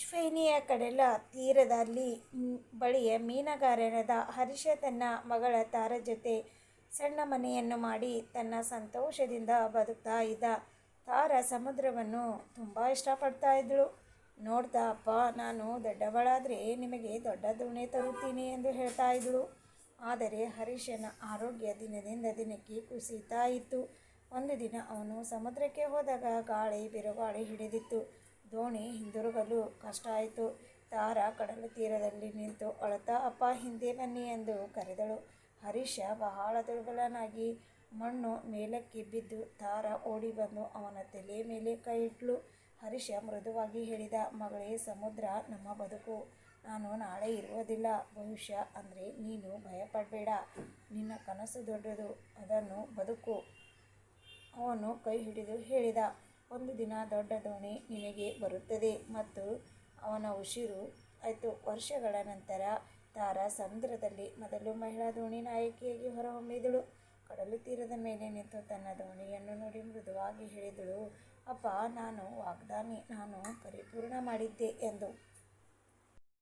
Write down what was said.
ಸ್ಪೇನಿಯ ಕಡಲ ತೀರದಲ್ಲಿ ಬಳಿಯ ಮೀನುಗಾರನಾದ ಹರಿಶ ತನ್ನ ಮಗಳ ತಾರ ಜೊತೆ ಸಣ್ಣ ಮನೆಯನ್ನು ಮಾಡಿ ತನ್ನ ಸಂತೋಷದಿಂದ ಬದುಕ್ತಾ ಇದ್ದ ತಾರ ಸಮುದ್ರವನ್ನು ತುಂಬ ಇಷ್ಟಪಡ್ತಾ ಇದ್ದಳು ನೋಡ್ತಾ, ಅಪ್ಪ, ನಾನು ದೊಡ್ಡವಳಾದರೆ ನಿಮಗೆ ದೊಡ್ಡ ದೋಣೆ ತರುತ್ತೀನಿ ಎಂದು ಹೇಳ್ತಾ ಇದ್ದಳು ಆದರೆ ಹರೀಶನ ಆರೋಗ್ಯ ದಿನದಿಂದ ದಿನಕ್ಕೆ ಕುಸಿತಾ ಇತ್ತು. ಒಂದು ದಿನ ಅವನು ಸಮುದ್ರಕ್ಕೆ ಹೋದಾಗ ಗಾಳಿ ಬಿರುಗಾಳಿ ಹಿಡಿದಿತ್ತು. ದೋಣಿ ಹಿಂದಿರುಗಲು ಕಷ್ಟ ಆಯಿತು ತಾರ ಕಡಲ ತೀರದಲ್ಲಿ ನಿಂತು ಅಳತಾ, ಅಪ್ಪ, ಹಿಂದೆ ಬನ್ನಿ ಎಂದು ಕರೆದಳು. ಹರೀಶ ಬಹಳ ದುರ್ಬಲನಾಗಿ ಮಣ್ಣು ಮೇಲಕ್ಕೆ ಬಿದ್ದು ತಾರ ಓಡಿ ಬಂದು ಅವನ ತಲೆ ಮೇಲೆ ಕೈ ಇಟ್ಲು. ಹರೀಶ ಮೃದುವಾಗಿ ಹೇಳಿದ, ಮಗಳೇ, ಸಮುದ್ರ ನಮ್ಮ ಬದುಕು. ನಾನು ನಾಳೆ ಇರುವುದಿಲ್ಲ. ಭವಿಷ್ಯ ಅಂದರೆ ನೀನು ಭಯಪಡಬೇಡ. ನಿನ್ನ ಕನಸು ದೊಡ್ಡದು. ಅದನ್ನು ಬದುಕು. ಅವನು ಕೈ ಹಿಡಿದು ಹೇಳಿದ ಒಂದು ದಿನ ದೊಡ್ಡ ದೋಣಿ ನಿನಗೆ ಬರುತ್ತದೆ ಮತ್ತು ಅವನ ಉಸಿರು ಆಯಿತು. ವರ್ಷಗಳ ನಂತರ ತಾರಾ ಸಮುದ್ರದಲ್ಲಿ ಮೊದಲು ಮಹಿಳಾ ದೋಣಿ ನಾಯಕಿಯಾಗಿ ಹೊರಹೊಮ್ಮಿದಳು. ಕಡಲು ತೀರದ ಮೇಲೆ ನಿಂತು ತನ್ನ ದೋಣಿಯನ್ನು ನೋಡಿ ಮೃದುವಾಗಿ ಹೇಳಿದಳು, ಅಪ್ಪ, ನಾನು ವಾಗ್ದಾನಿ, ನಾನು ಪರಿಪೂರ್ಣ ಮಾಡಿದ್ದೆ ಎಂದು.